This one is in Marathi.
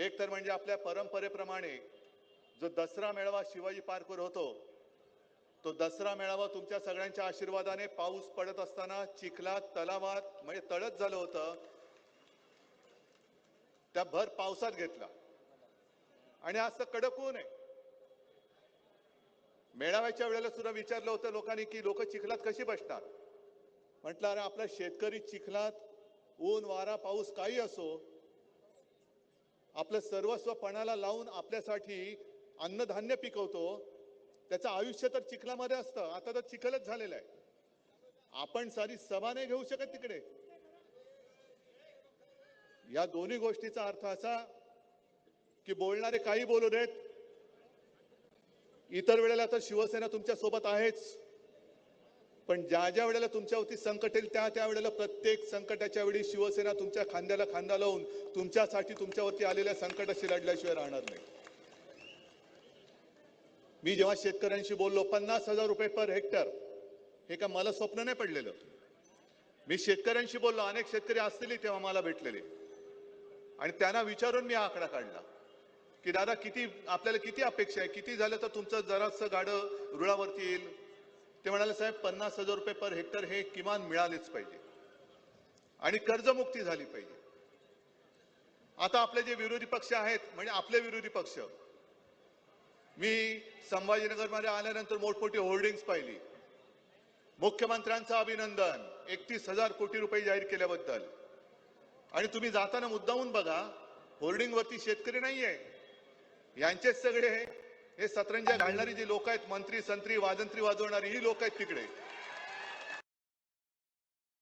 एक तर म्हणजे आपल्या परंपरेप्रमाणे जो दसरा मेळावा शिवाजी पार्कवर होतो तो दसरा मेळावा तुमच्या सगळ्यांच्या आशीर्वादाने पाऊस पडत असताना चिखलात तलावात म्हणजे तळत झालं होतं. त्या भर पावसात घेतला. आणि आज तर कडक ऊन आहे. मेळाव्याच्या वेळेला सुद्धा विचारलं होतं लोकांनी की लोक चिखलात कशी बसणार म्हटलं अरे आपला शेतकरी चिखलात ऊन वारा पाऊस काही असो आपलं सर्वस्व पणाला लावून आपल्यासाठी अन्नधान्य पिकवतो त्याचं आयुष्य तर चिखलामध्ये असतं आता तर चिखलच झालेलं आहे. आपण सारी सभा नाही घेऊ शकत तिकडे. या दोन्ही गोष्टीचा अर्थ असा की बोलणारे काही बोलू देत. इतर वेळेला तर शिवसेना तुमच्यासोबत आहेच. पण ज्या ज्या वेळेला तुमच्यावरती संकट येईल त्या त्या वेळेला प्रत्येक संकटाच्या वेळी शिवसेना तुमच्या खांद्याला खांदा लावून तुमच्यासाठी तुमच्यावरती आलेल्या संकटाशी लढल्याशिवाय राहणार नाही. मी जेव्हा शेतकऱ्यांशी बोललो पन्नास हजार रुपये पर हेक्टर हे का मला स्वप्न नाही पडलेलं. मी शेतकऱ्यांशी बोललो अनेक शेतकरी असतील तेव्हा मला भेटलेले. आणि त्यांना विचारून मी हा आकडा काढला की दादा किती आपल्याला किती अपेक्षा आहे? किती झालं तर तुमचं जरासं गाडं रुळावरती येईल? ते म्हणाले साहेब पन्नास हजार रुपये पर हेक्टर हे किमान मिळालेच पाहिजे आणि कर्जमुक्ती झाली पाहिजे. आता आपले जे विरोधी पक्ष आहेत म्हणजे आपले विरोधी पक्ष मी संभाजीनगरमध्ये आल्यानंतर मोठमोठी होर्डिंग्स पाहिली. मुख्यमंत्र्यांचं अभिनंदन एकतीस हजार कोटी रुपये जाहीर केल्याबद्दल. आणि तुम्ही जाताना मुद्दाहून बघा होर्डिंग वरती शेतकरी नाहीये. यांचेच सगळे हे सतरंजा घालणारी जी लोक आहेत मंत्री संत्री वादंत्री वाजवणारी ही लोक आहेत तिकडे.